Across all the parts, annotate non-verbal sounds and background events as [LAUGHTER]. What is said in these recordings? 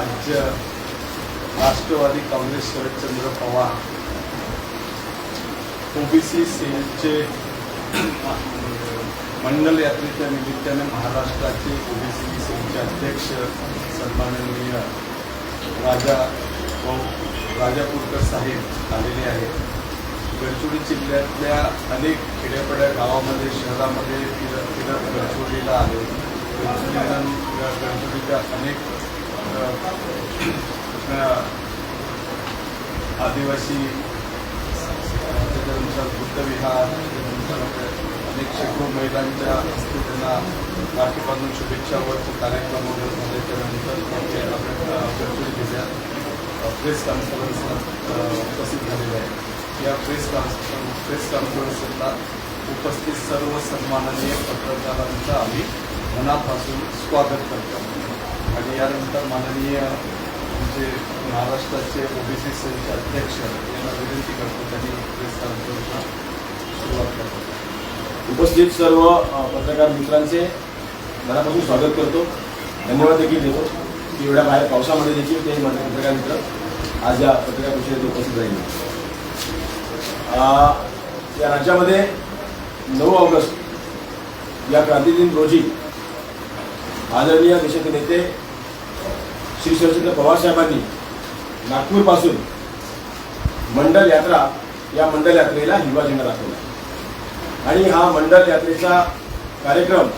राज्य Rashtrawadi Congress Sharadchandra Pawar OBC सेलचे मंडल यात्रेच्या निमित्ताने महाराष्ट्राचे ओबीसी सेलचे अध्यक्ष सन्माननीय राजा भाऊ राजापूरकर साहेब आलेले आहेत. गडचिरोली जिल्ह्यातल्या अनेक खेड्यापड्या गावामध्ये शहरामध्ये फिरत फिरत गडचिरोलीला आले गडचिरोलीला गडचिरोलीच्या अनेक आदिवासी त्याच्यानंतर बुद्धविहार त्याच्यानंतर अनेक शेकडो महिलांच्या हस्ते त्यांना राखी बांधून शुभेच्छा व कार्यक्रम वगैरे झाले. त्यानंतर त्यांचे आपल्या गडचिरोली जिल्ह्यात प्रेस कॉन्फरन्स उपस्थित झालेले आहे या प्रेस कॉन्फरन्स प्रेस कॉन्फरन्सला उपस्थित सर्व सन्माननीय पत्रकारांचं आम्ही मनापासून स्वागत करतो. आणि यानंतर माननीय म्हणजे महाराष्ट्राचे ओबीसी सेलचे अध्यक्ष यांना विनंती करतो त्यांनी प्रेस कॉन्फरन्सला सुरुवात करतो. उपस्थित सर्व पत्रकार मित्रांचे मनापासून स्वागत करतो. धन्यवाद देखील देतो. की एवढ्या बाहेर पावसामध्ये देखील ते माझे पत्रकार मित्र आज या पत्रकार परिषदेत उपस्थित राहिले. या राज्यामध्ये नऊ ऑगस्ट या क्रांतिदिन रोजी आदरणीय देशाचे नेते श्री शिवचंद्र पवारसाहेबांनी नागपूरपासून मंडल यात्रा या मंडल यात्रेला हिरवा झेंडा दाखवला. आणि हा मंडल यात्रेचा कार्यक्रम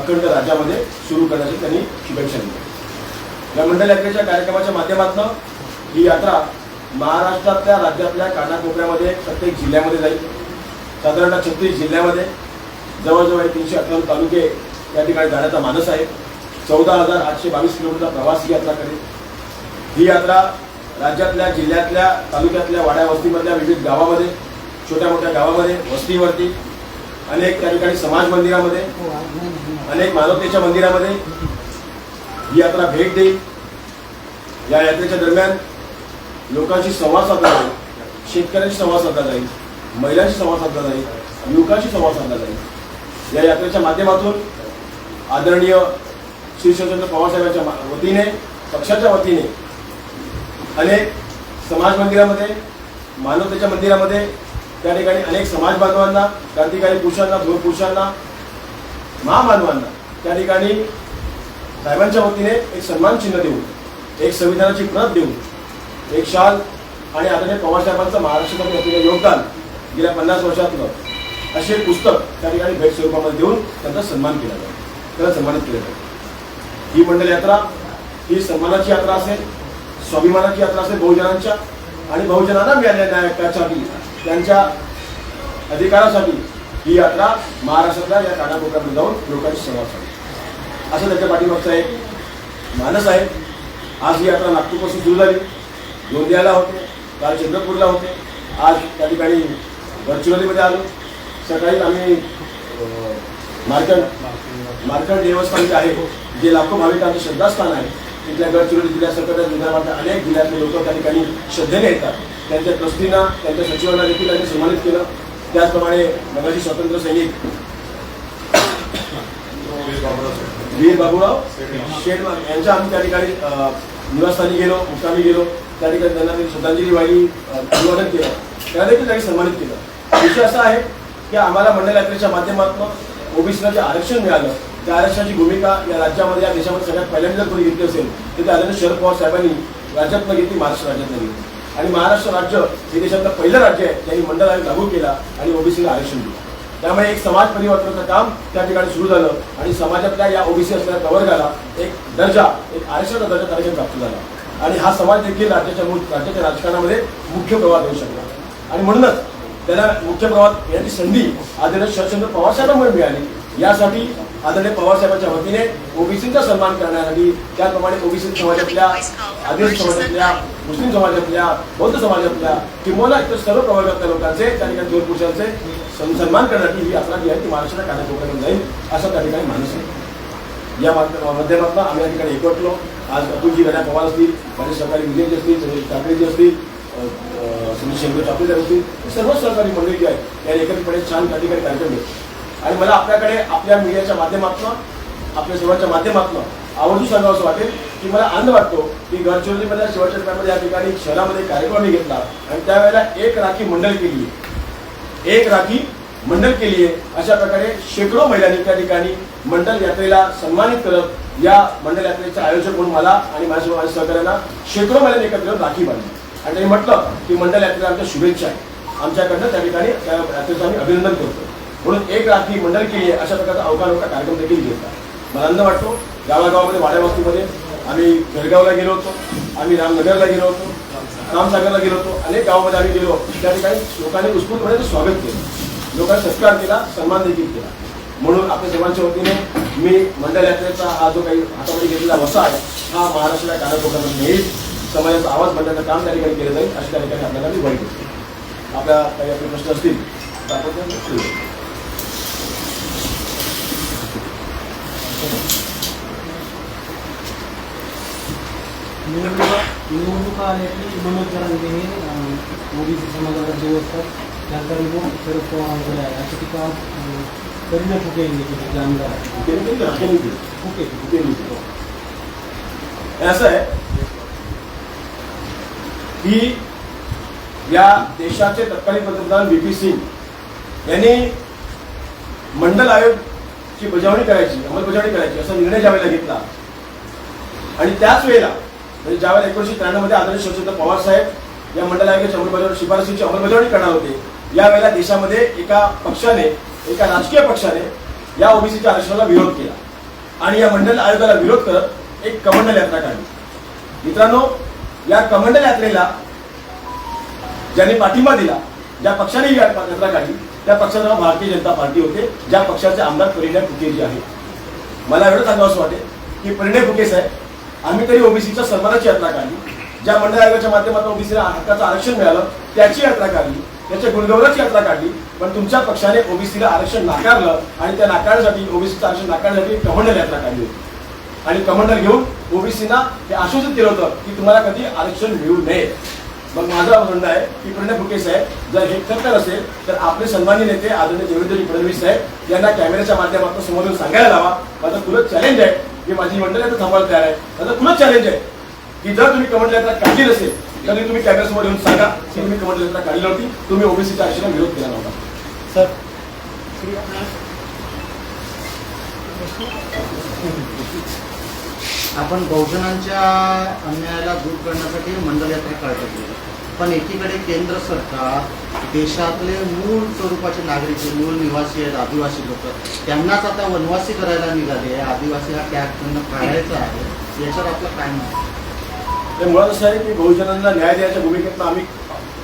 अखंड राज्यामध्ये सुरू करण्याची त्यांनी शुभेच्छा दिल्या. या मंडल यात्रेच्या कार्यक्रमाच्या माध्यमातून ही यात्रा महाराष्ट्रातल्या राज्यातल्या कानाकोपऱ्यामध्ये प्रत्येक जिल्ह्यामध्ये जाईल. साधारणतः छत्तीस जिल्ह्यामध्ये जवळजवळ तीनशे अठ्ठावन्न तालुके या ठिकाणी जाण्याचा मानस आहे. चौदा हजार आठशे बावीस किलोमीटर प्रवास ही यात्रा करेल ही यात्रा राज्यातल्या जिल्ह्यातल्या तालुक्यातल्या वाड्या वस्तीमधल्या विविध गावामध्ये छोट्या मोठ्या गावामध्ये वस्तीवरती अनेक त्या ठिकाणी समाज मंदिरामध्ये अनेक मानवतेच्या मंदिरामध्ये ही यात्रा भेट देईल. या यात्रेच्या दरम्यान लोकांशी संवाद साधला जाईल शेतकऱ्यांशी संवाद साधला जाईल महिलांशी संवाद साधला जाईल युवकांशी संवाद साधला जाईल. या यात्रेच्या माध्यमातून आदरणीय श्री पवारसाहेबांच्या वतीने पक्षाच्या वतीने अनेक समाज मंदिरामध्ये मानवतेच्या मंदिरामध्ये त्या ठिकाणी अनेक समाज बांधवांना क्रांतिकारी पुरुषांना धुर पुरुषांना महामानवांना त्या ठिकाणी साहेबांच्या वतीने एक सन्मान चिन्ह देऊन एक संविधानाची प्रत देऊन एक शाल आणि आदरणीय पवारसाहेबांचं महाराष्ट्रामध्ये असलेलं योगदान गेल्या पन्नास वर्षातलं असे पुस्तक त्या ठिकाणी भेट स्वरूपामध्ये देऊन त्यांचा सन्मान केला जातो. त्याला सन्मानित केलं जातं. ही मंडल यात्रा ही सन्मानाची यात्रा असेल स्वाभिमानाची यात्रा असेल बहुजनांच्या आणि बहुजनांना मिळालेल्या न्यायासाठी त्यांच्या अधिकारासाठी ही यात्रा महाराष्ट्रातल्या या कानाकोपऱ्यामध्ये जाऊन लोकांशी संवाद साधेल असं त्याच्या पाठीमागचा एक मानस आहे. आज ही यात्रा नागपूरपासून सुरू झाली. गोंदियाला होते काल चंद्रपूरला होते. आज त्या ठिकाणी गडचिरोलीमध्ये आलो. सकाळी आम्ही मार्कंड मार्कंड देवस्थान जे आहे. जे लाखो भाविकांचं श्रद्धास्थान आहे तिथल्या गडचिरोली जिल्ह्यासारख्या जिल्ह्यामध्ये अनेक जिल्ह्यातले लोक त्या ठिकाणी श्रद्धेने येतात. त्यांच्या ट्रस्टींना त्यांच्या सचिवांना देखील त्यांनी सन्मानित केलं. त्याचप्रमाणे मगाशी स्वातंत्र्य सैनिक वीर बाबूराव शेठ यांच्या आम्ही त्या ठिकाणी निवासस्थानी गेलो मुक्कामी गेलो. त्या ठिकाणी त्यांना त्यांनी श्रद्धांजली वाहिली अभिवादन केलं. त्यांना देखील त्यांनी सन्मानित केलं. विषय असा आहे की आम्हाला मंडल यात्रेच्या माध्यमातून ओबीसीला जे आरक्षण मिळालं त्या आरक्षणाची भूमिका या राज्यामध्ये या देशामध्ये सगळ्यात पहिल्यांदा कोणी घेतली असेल तर ते आदरणीय शरद पवार साहेबांनी राज्यातनं घेतली महाराष्ट्र राज्यातनं घेतली. आणि महाराष्ट्र राज्य हे देशातलं पहिलं राज्य आहे त्यांनी मंडळ आयोग लागू केला आणि ओबीसीला आरक्षण दिलं. त्यामुळे एक समाज परिवर्तनाचं काम त्या ठिकाणी सुरू झालं आणि समाजातल्या या ओबीसी असलेल्या प्रवर्गाला एक दर्जा एक आरक्षणाचा दर्जा त्या प्राप्त झाला. आणि हा समाज देखील राज्याच्या राज्याच्या राजकारणामध्ये मुख्य प्रवाह देऊ शकला. आणि म्हणूनच त्याला मुख्य प्रवाहात याची संधी आदरणीय शरदचंद्र पवार साहेबांमुळे मिळाली. यासाठी आदरणीय पवार साहेबांच्या वतीने ओबीसीचा सन्मान करण्यासाठी त्याप्रमाणे ओबीसी समाजातल्या आदिवासी समाजातल्या मुस्लिम समाजातल्या बौद्ध समाजातल्या किंवा इतर सर्व प्रवर्गातल्या लोकांचे त्या ठिकाणी जोर पुरुषांचे सन्- सन्मान करण्यासाठी ही यात्रा जी आहे ती महाराष्ट्राच्या कानाकोपऱ्यामध्ये जाईल असा त्या ठिकाणी मानस आहे या माध्य- माध्यमातून आम्ही या ठिकाणी एकवटलो. आज अतुलजी गण्या पवार असतील माझे सहकारी विजयजी असतील संजय ठाकरेजी असतील संजय शंकर चापेकर असतील हे सर्व सहकारी मंडळी जी आहे या एकत्रितपणे छान त्या ठिकाणी कार्यक्रम घेतो आणि मला आपल्याकडे आपल्या मीडियाच्या माध्यमातून आपल्या सर्वांच्या माध्यमातून आवर्जून सांगावं असं वाटेल की मला आनंद वाटतो की गडचिरोलीमध्ये शेवटच्या टप्प्यामध्ये या ठिकाणी शहरामध्ये कार्यक्रम मी घेतला आणि त्यावेळेला एक राखी मंडळ केली आहे. एक राखी मंडळ केली आहे. अशा प्रकारे शेकडो महिलांनी त्या ठिकाणी मंडळ यात्रेला सन्मानित करत या मंडळ यात्रेचे आयोजक म्हणून मला आणि माझ्या माझ्या सहकाऱ्यांना शेकडो महिलांनी एकत्र राखी बांधली. आणि त्यांनी म्हटलं की मंडळ यात्रेला आमच्या शुभेच्छा आहे आमच्याकडनं त्या ठिकाणी त्या यात्रेचं आम्ही अभिनंदन करतो. म्हणून एक रात्री मंडळ केली आहे अशा प्रकारचा अवकाळ कार्यक्रम देखील घेतला. मला आनंद वाटतो गावागावामध्ये वाड्यावस्तीमध्ये आम्ही घरगावला गेलो होतो आम्ही रामनगरला गेलो होतो रामसागरला गेलो होतो अनेक गावामध्ये आम्ही गेलो. त्या ठिकाणी लोकांनी उत्स्फूर्तपणे स्वागत केलं. लोकांनी सत्कार केला सन्मान देखील केला. म्हणून आपल्या सर्वांच्या वतीने मी मंडळ यात्रेचा हा जो काही हातामध्ये घेतलेला वसा आहे हा महाराष्ट्राच्या कार्यक्रमांना नेईल. समाजाचा आवाज बनण्याचं काम त्या ठिकाणी केलं जाईल अशा त्या ठिकाणी आपल्याला मी वाईट होतो. आपल्या काही आपले प्रश्न असतील तर आपण ते विचारूया. निवडणुका निवडणुका आल्या की मनोज जरांगे हे ओबीसी समाजाला जीव असतात त्यानंतर मग शरद पवारांकडे आहे अशी टीका अं, करीना फुके यांनी केली जे आमदार आहेत. ते फुके असं आहे की या देशाचे तत्कालीन पंतप्रधान व्ही पी सिंग यांनी मंडल आयोग ची बजावणी करायची अंमलबजावणी करायची असा निर्णय ज्यावेळेला घेतला. आणि त्याच वेळेला म्हणजे ज्यावेळेला एकोणीशे त्र्याण्णवमध्ये आदरणीय शरदचंद्र पवार साहेब या मंडल आयोगाच्या अंमलबजावणी शिफारसीची अंमलबजावणी करणार होते यावेळेला देशामध्ये एका पक्षाने एका राजकीय पक्षाने या ओबीसीच्या आरक्षणाला विरोध केला. आणि या मंडल आयोगाला विरोध करत एक कमंडल यात्रा काढली. मित्रांनो या कमंडल यात्रेला ज्यांनी पाठिंबा दिला ज्या पक्षाने ही यात्रा काढली त्या पक्षाचं नाव भारतीय जनता पार्टी होते ज्या पक्षाचे आमदार परिणय फुकेजी आहे आहेत. मला एवढं सांगावं असं वाटेल की परिणय फुके साहेब आम्ही तरी ओबीसीच्या सन्मानाची यात्रा काढली. ज्या मंडळ आयोगाच्या माध्यमातून ओबीसीला हक्काचं आरक्षण मिळालं त्याची यात्रा काढली त्याच्या गुणगौराची यात्रा काढली. पण तुमच्या पक्षाने ओबीसीला आरक्षण नाकारलं आणि त्या नाकारण्यासाठी ओबीसीचं आरक्षण नाकारण्यासाठी कमंडल यात्रा काढली होती. आणि कमंडल घेऊन ओबीसीना हे आश्वासित केलं होतं की तुम्हाला कधी आरक्षण मिळू नये. मग माझं म्हणणं आहे की प्रणय फुके साहेब जर हे खरं असेल तर आपले सन्मान्य नेते आदरणीय देवेंद्रजी फडणवीस साहेब यांना कॅमेऱ्याच्या माध्यमातून समोर येऊन सांगायला लावा. माझं खुलत चॅलेंज आहे की माझी मंडळ यात्रा थांबायला तयार आहे. माझं खुलत चॅलेंज आहे की जर तुम्ही कमंडल यात्रा काढली नसेल तर तुम्ही कॅमेऱ्यासमोर येऊन सांगा की तुम्ही कमंडल यात्रा काढली नव्हती. तुम्ही ओबीसीच्या आरक्षणाला विरोध केला नव्हता. सर. आपण बहुजनांच्या अन्यायाला दूर करण्यासाठी मंडल यात्रा काढतो पण एकीकडे केंद्र सरकार देशातले मूळ स्वरूपाचे नागरिक जे मूळ निवासी आहेत आदिवासी लोक त्यांनाच आता वनवासी करायला निघाले आदिवासी हा टॅग त्यांना काढायचा आहे. याच्यावर आपलं काय मत मुळात असं आहे की बहुजनांना न्याय द्यायच्या भूमिकेतनं आम्ही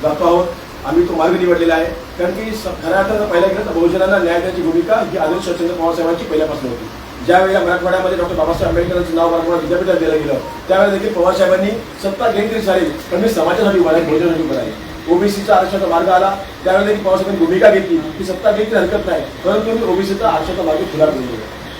जातो आहोत. आम्ही तो मार्ग निवडलेला आहे. कारण की खऱ्या अर्थानं पहिल्या गेलं तर बहुजनांना न्याय द्यायची भूमिका ही आदर्श शरदचंद्र पवार साहेबांची पहिल्यापासून होती. ज्या वेळेला मराठवाड्यामध्ये डॉक्टर बाबासाहेब आंबेडकरांचं नाव मराठवाडा विद्यापीठात दिलं गेलं त्यावेळेला देखील पवार साहेबांनी सत्ता घेतली तरी चालेल पण मी समाजासाठी उभा आहे बहुजनासाठी उभा ओबीसीचा आरक्षणाचा मार्ग आला त्यावेळेला देखील पवारसाहेबांनी भूमिका घेतली. की सत्ता घेतली हरकत नाही परंतु मी ओबीसीचा आरक्षणाचा मार्ग खुला करून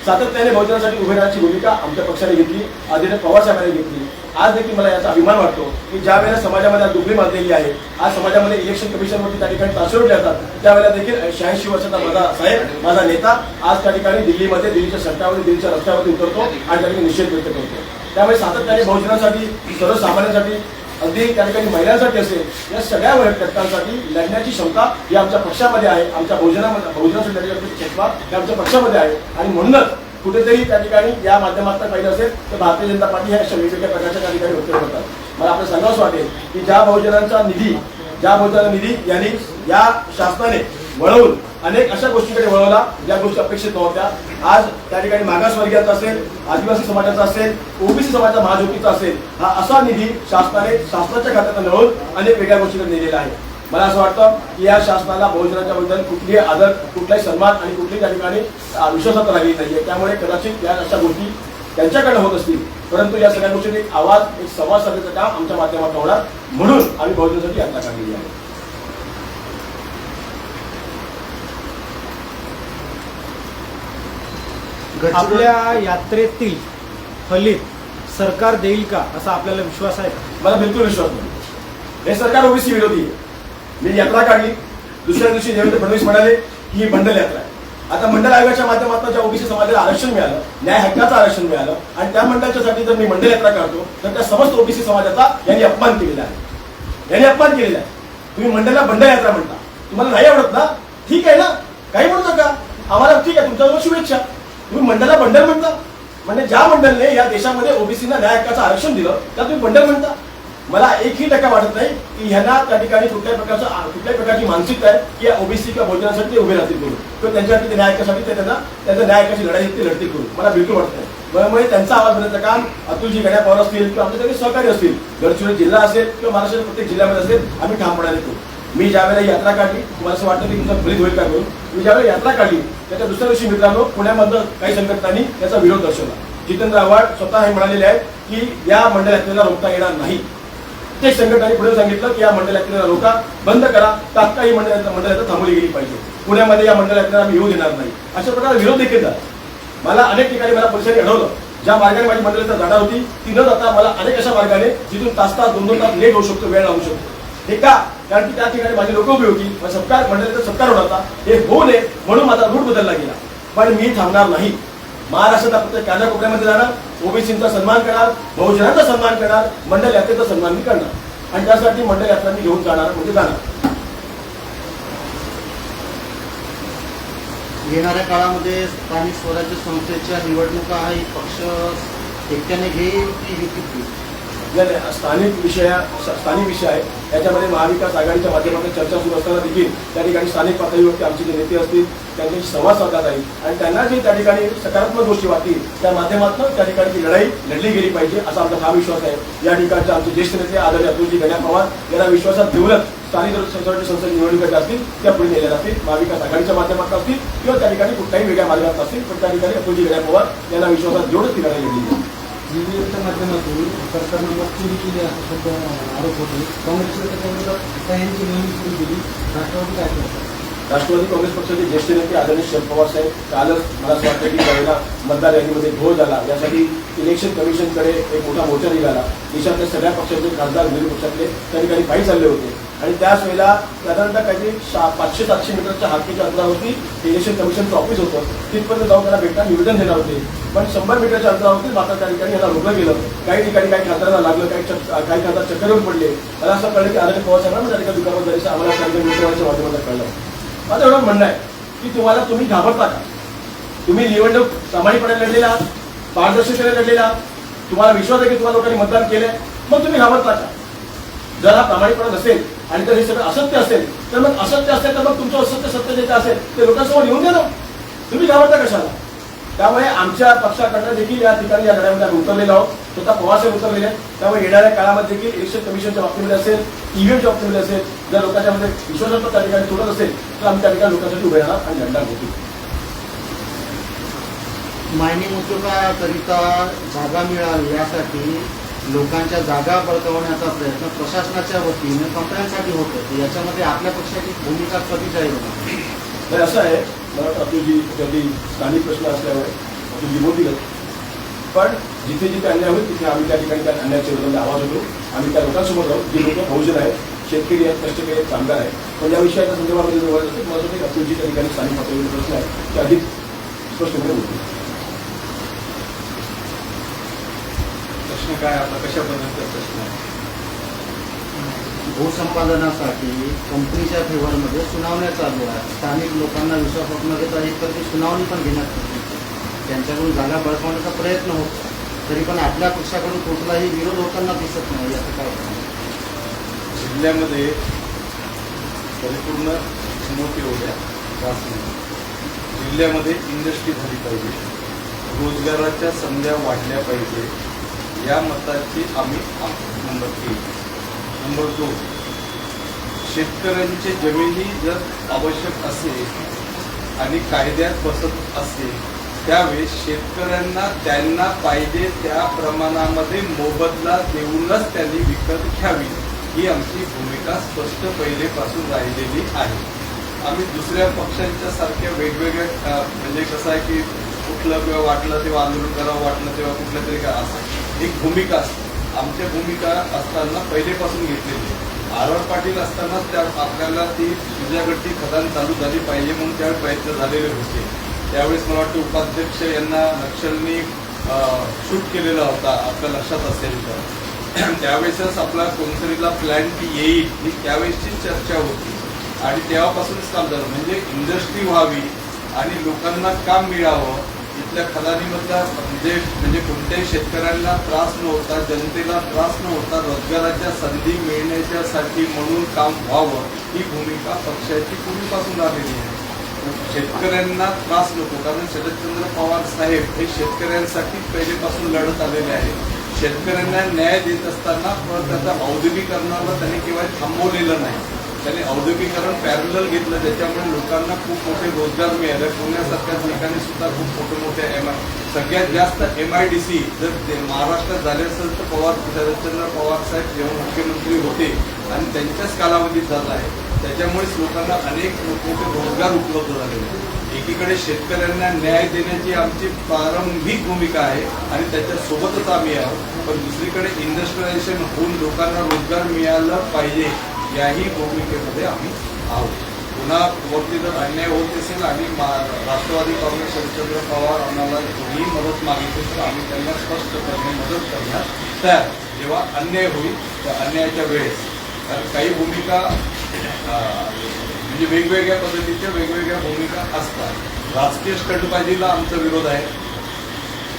सातत्याने बहुजनासाठी उभे राहण्याची भूमिका आमच्या पक्षाने घेतली आदरणीय पवारसाहेबांनी घेतली. आज देखील मला याचा अभिमान वाटतो की ज्या वेळेला समाजामध्ये दुबळी माजलेली आहे आज समाजामध्ये इलेक्शन कमिशनवरती त्या ठिकाणी तासवडले जातात त्यावेळेला देखील शहाऐंशी वर्षाचा माझा साहेब माझा नेता आज त्या ठिकाणी दिल्लीमध्ये दिल्लीच्या सट्ट्यावरती दिल्लीच्या रस्त्यावरती उतरतो आणि त्या ठिकाणी निषेध व्यक्त करतो. त्यामुळे सातत्याने बहुजनासाठी सर्वसामान्यांसाठी अगदी त्या ठिकाणी महिलांसाठी असेल या सगळ्या घटकांसाठी लढण्याची क्षमता ही आमच्या पक्षामध्ये आहे आमच्या बहुजनामध्ये बहुजनासाठी लढण्याची क्षमता ही आमच्या पक्षामध्ये आहे. आणि म्हणूनच कुठेतरी त्या ठिकाणी या माध्यमातून पाहिजे असेल तर भारतीय जनता पार्टी ह्या अशा वेगवेगळ्या प्रकारच्या त्या ठिकाणी वक्तव्य करतात. मला आपलं सांगावंच वाटेल की ज्या बहुजनांचा निधी ज्या बहुजनांचा निधी यांनी या शासनाने वळवून अनेक अशा गोष्टीकडे वळवला ज्या गोष्टी अपेक्षित नव्हत्या. आज त्या ठिकाणी मागासवर्गीयाचा असेल आदिवासी समाजाचा असेल ओबीसी समाजाचा महाजोतीचा असेल हा असा निधी शासनाने शासनाच्या खात्यात मिळवून अनेक वेगळ्या गोष्टीकडे नेलेला आहे. मला असं वाटतं की या शासनाला बहुजनाच्या बद्दल कुठलीही आदर कुठलाही सन्मान आणि कुठलीही त्या ठिकाणी विश्वासात राहिली नाहीये. त्यामुळे कदाचित या अशा गोष्टी त्यांच्याकडे होत असतील. परंतु या सगळ्या गोष्टींनी एक आवाज एक संवाद साधण्याचं काम आमच्या माध्यमातून होणार. म्हणून आम्ही बहुजनासाठी यात्रा काढलेली आहे. आपल्या यात्रेतील फलित सरकार देईल का असा आपल्याला विश्वास आहे? मला बिलकुल विश्वास नाही. हे सरकार ओबीसी विरोधी आहे. मी यात्रा काढली. दुसऱ्या दिवशी देवेंद्र फडणवीस म्हणाले की ही मंडल यात्रा आहे. आता मंडल आयोगाच्या माध्यमातून ज्या ओबीसी समाजाला आरक्षण मिळालं न्याय हक्काचं आरक्षण मिळालं आणि त्या मंडळाच्यासाठी जर मी मंडल यात्रा काढतो तर त्या समस्त ओबीसी समाजाचा यांनी अपमान केलेला आहे. यांनी अपमान केलेला आहे. तुम्ही मंडळाला बंडल यात्रा म्हणता. तुम्हाला नाही आवडत ना? ठीक आहे ना? काही म्हणू नका. आम्हाला ठीक आहे तुमच्याजवळ शुभेच्छा. तुम्ही मंडळाला बंडल म्हणता. म्हणजे ज्या मंडळने या देशामध्ये ओबीसीना न्याय हक्काचं आरक्षण दिलं त्या तुम्ही बंडल म्हणता. मला एकही टक्का वाटत नाही की ह्यांना त्या ठिकाणी कुठल्याही प्रकारचं कुठल्याही प्रकारची मानसिकता आहे की या ओबीसी किंवा भोजनासाठी ते उभे राहतील करून किंवा त्यांच्यासाठी ते न्याय ते त्यांना त्यांच्या न्याय लढाई ते लढतील करून मला बिलकुल वाटत नाही. त्यामुळे त्यांचा आवाज बनवण्याचं काम अतुलजी गड्या पवार असतील किंवा आमचे त्यांनी सहकारी असतील. गडचिरोली जिल्हा असेल किंवा महाराष्ट्राच्या प्रत्येक जिल्ह्यामध्ये असेल आम्ही ठामपणाने करू मी ज्यावेळेला यात्रा काढली तुम्हाला असं वाटतं की तुमचा फलित होईल का करून मी ज्यावेळेला यात्रा काढली त्याच्या दुसऱ्या दिवशी मित्रांनो पुण्यामधलं काही संघटनांनी त्याचा विरोध दर्शवला. जितेंद्र आव्हाड स्वतः हे म्हणालेले आहेत की या मंडळ यात्रेला रोखता येणार नाही. ते संघटनांनी पुढे सांगितलं की या मंडळ रोका बंद करा. तात्काळ ही मंडळ यात्रा- मंडळ थांबवली गेली पाहिजे. पुण्यामध्ये या मंडळातल्या आम्ही येऊ देणार नाही. अशा प्रकारे विरोध देखील झाला. मला अनेक ठिकाणी मला पोलिसांनी अडवलं ज्या मार्गाने माझी मंडळ यात्रा जाणार होती ती न जाता मला अनेक अशा मार्गाने जिथून तास तास दोन दोन तास लेट होऊ शकतो वेळ लागू शकतो. हे का? कारण की त्या ठिकाणी माझी लोक उभी होती. सत्कार मंडळाचा सत्कार होणार होता. हे होऊ नये म्हणून माझा रूट बदलला गेला. पण मी थांबणार नाही. महाराष्ट्रात प्रत्येक कानाकोपऱ्यामध्ये जाणार ओबीसीचा सन्मान करणार बहुजनांचा सन्मान करणार मंडळ यात्रेचा सन्मान मी करणार. आणि त्यासाठी मंडळ यात्रा मी घेऊन जाणार म्हणजे जाणार. येणाऱ्या काळामध्ये स्थानिक स्वराज्य संस्थेच्या निवडणुका हा एक पक्ष एकट्याने घेईल की युतीत घेईल स्थानिक विषय स्थानिक विषय आहे याच्यामध्ये महाविकास आघाडीच्या माध्यमातून चर्चा सुरू असताना देखील त्या ठिकाणी स्थानिक पातळीवरती आमचे जे नेते असतील त्यांच्याशी संवाद साधला जाईल. आणि त्यांना जे त्या ठिकाणी सकारात्मक गोष्टी वाटतील त्या माध्यमातून त्या ठिकाणी लढाई लढली गेली पाहिजे असा आमचा हा विश्वास आहे. या ठिकाणचे आमचे ज्येष्ठ नेते आदरणीय अतुलजी गण्या पवार यांना विश्वासात घेऊनच स्थानिक स्वराज्य संस्था निवडणुका ज्या असतील त्या पुढे नेल्या जातील महाविकास आघाडीच्या माध्यमातून असतील किंवा त्या ठिकाणी कुठल्याही वेगळ्या मार्गात असतील पण त्या ठिकाणी अतुलजी गण्या पवार यांना विश्वासात घेऊनच ती लढाई लढली ईव्हीएमच्या माध्यमातून सरकारनं मत चोरी केली असं सध्या आरोप होते काँग्रेसने त्याच्याविरोधात यांची सुरू केली. राष्ट्रवादी काय करतात? राष्ट्रवादी काँग्रेस पक्षाचे ज्येष्ठ नेते आदरणीय शरद पवार साहेब कालच मला असं वाटतं की ज्यावेळेला मतदार यादीमध्ये घोळ झाला यासाठी इलेक्शन कमिशनकडे एक मोठा मोर्चा निघाला. देशातल्या सगळ्या पक्षाचे खासदार विरोधी पक्षातले त्या ठिकाणी पायी चालले होते. आणि त्याच वेळेला साधारणतः काहीतरी पाचशे सातशे मीटरच्या हाकेच्या अंतरावरती इलेक्शन कमिशनचं ऑफिस होतं. तिथपर्यंत जाऊन त्यांना भेटणार निवेदन देणार होते. पण शंभर मीटरच्या अंतरावरती मात्र त्या ठिकाणी यांना रोखलं गेलं. काही ठिकाणी काही खासदारांना लागलं. काही काही खासदार चक्कर येऊन पडले. मला असं कळलं की आदरणीय पवार साहेबांना त्या ठिकाणी दुखापत जायचं आम्हाला त्या मित्रवाच्या माध्यमातून कळलं. माझं एवढं म्हणणं आहे की तुम्हाला तुम्ही घाबरता का? तुम्ही निवडणूक प्रामाणिकपणे लढलेला आहात, पारदर्शकतेने लढलेला आहात. तुम्हाला विश्वास आहे की तुम्हाला लोकांनी मतदान केलंय? मग तुम्ही घाबरता का? जर हा प्रामाणिकपणा नसेल आणि जर हे सगळं असत्य असेल तर मग असत्य असेल तर मग तुमचं असत्य सत्य जे असेल ते लोकांसमोर येऊन द्या ना तुम्ही घाबरता कशाला? त्यामुळे आमच्या पक्षाकडनं देखील या ठिकाणी या लढ्यामध्ये आम्ही उतरलेलो आहोत. स्वतः पवारसाहेब उतरलेले त्यामुळे येणाऱ्या काळामध्ये देखील इलेक्शन कमिशनच्या बाबतीमध्ये असेल ईव्हीएमच्या बाबतीमध्ये असेल जर लोकांच्या मध्ये विश्वासात्मक त्या ठिकाणी सोडत असेल तर आम्ही त्या ठिकाणी लोकांसाठी उभे राहणार आणि झंडा होती मायनिंग उद्योगाकरिता जागा मिळावी यासाठी लोकांच्या जागा बळकावण्याचा प्रयत्न प्रशासनाच्या वतीने कंपन्यांसाठी होतो याच्यामध्ये आपल्या पक्षाची भूमिका कधी जाहीर होणार? तर असं आहे मला वाटतं अतुलजी कधी स्थानिक प्रश्न असल्यामुळे अतुलजी बोलतीलच पण जिथे जिथे अन्याय होईल तिथे आम्ही त्या ठिकाणी त्या अन्यायाच्या विरोधात आवाज होतो आम्ही त्या लोकांसोबत आहोत जे लोक बहुजन आहेत शेतकरी आहेत कष्टकरी आहेत कामगार आहेत. पण या विषयाच्या संदर्भामध्ये जवळ बोलायचं असेल, मला अतुलजी त्या ठिकाणी स्थानिक पातळीवर प्रश्न आहे ते अधिक स्पष्टपणे बोलतील. प्रश्न काय आपला? कशाबद्दलचा प्रश्न आहे? भूसंपादनासाठी कंपनीच्या फेवरमध्ये सुनावण्या चालू आहेत. स्थानिक लोकांना विश्वासात न घेता एक तर ती सुनावणी पण घेण्यात येते त्यांच्याकडून जागा बळकावण्याचा प्रयत्न होतो. तरी पण आपल्या पक्षाकडून कुठलाही विरोध होताना दिसत नाही याचं काय? जिल्ह्यामध्ये परिपूर्ण मोठी होत्या जिल्ह्यामध्ये इंडस्ट्री झाली पाहिजे. रोजगाराच्या संध्या वाढल्या पाहिजे. या मताची आम्ही नंबर तीन. नंबर दोन शेतकऱ्यांची जमिनी जर आवश्यक असेल आणि कायद्यात बसत असेल त्यावेळेस शेतकऱ्यांना त्यांना पाहिजे त्या प्रमाणामध्ये मोबदला देऊनच त्यांनी विकत घ्यावी ही आमची भूमिका स्पष्ट पहिलेपासून राहिलेली आहे. आम्ही दुसऱ्या पक्षांच्या सारख्या वेगवेगळ्या म्हणजे कसं आहे की कुठलं किंवा वाटलं तेव्हा आंदोलन करावं वाटलं तेव्हा कुठलं तरी असं एक भूमिका असते. आमच्या भूमिका असताना पहिलेपासून घेतलेली आर आर पाटील असतानाच त्या आपल्याला ती तुझ्याकडची खदान चालू झाली पाहिजे म्हणून त्यावेळी प्रयत्न झालेले होते. त्यावेळेस मला वाटतं उपाध्यक्ष यांना नक्षलनी शूट केलेला होता आपल्या लक्षात असेल तर. [CLEARS THROAT] त्यावेळेसच आपला कोणतरीला प्लॅन येईल ही त्यावेळेसची चर्चा होती. आणि तेव्हापासूनच काम झालं. म्हणजे इंडस्ट्री व्हावी आणि लोकांना काम मिळावं आपल्या खदानीमधला म्हणजे म्हणजे कोणत्याही शेतकऱ्यांना त्रास न होता जनतेला त्रास न होता रोजगाराच्या संधी मिळण्याच्यासाठी म्हणून काम व्हावं ही भूमिका पक्षाची पूर्वीपासून आलेली आहे. शेतकऱ्यांना त्रास नको कारण शरदचंद्र पवार साहेब हे शेतकऱ्यांसाठी पहिलेपासून लढत आलेले आहेत. शेतकऱ्यांना न्याय देत असताना पण त्याचा औद्योगिकरणाला त्यांनी केव्हा थांबवलेलं नाही. त्यांनी औद्योगिकरण पॅरल घेतलं. त्याच्यामुळे लोकांना खूप मोठे रोजगार मिळाले. पुण्यासारख्या ठिकाणी सुद्धा खूप मोठे मोठे एम आय सगळ्यात जास्त एम आय डी सी जर ते महाराष्ट्रात झाले असेल तर पवार शरदचंद्र पवार साहेब जेव्हा मुख्यमंत्री होते आणि त्यांच्याच कालावधीत झाला आहे. त्याच्यामुळेच लोकांना अनेक मोठमोठे रोजगार उपलब्ध झालेले आहेत एकीकडे शेतकऱ्यांना न्याय देण्याची आमची प्रारंभिक भूमिका आहे आणि त्याच्यासोबतच आम्ही आहोत. पण दुसरीकडे इंडस्ट्रियलायझेशन होऊन लोकांना रोजगार मिळालं पाहिजे. याही भूमिकेमध्ये आम्ही आहोत. पुन्हा वरती जर अन्याय होत असेल आणि मा- राष्ट्रवादी काँग्रेस शरदचंद्र पवार आम्हाला कोणीही मदत मागितली तर आम्ही त्यांना स्पष्ट करणे मदत करण्यास तयार. जेव्हा अन्याय होईल त्या अन्यायाच्या वेळेस. कारण काही भूमिका म्हणजे वेगवेगळ्या पद्धतीच्या वेगवेगळ्या भूमिका असतात. राजकीय स्टंटबाजीला आमचा विरोध आहे.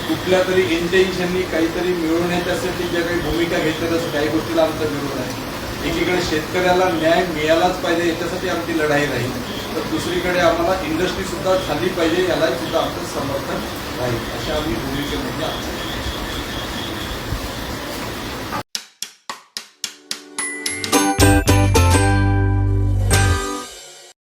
कुठल्या तरी इंटेन्शननी काहीतरी मिळवण्याच्यासाठी ज्या काही भूमिका घेतल्या तसं काही गोष्टीला आमचा विरोध आहे. एकीकडे शेतकऱ्याला न्याय मिळालाच पाहिजे याच्यासाठी आमची लढाई राहील. तर दुसरीकडे आम्हाला इंडस्ट्री सुद्धा झाली पाहिजे यालाही सुद्धा आमचं समर्थन राहील. अशा आम्ही भूमिकेमध्ये आहोत.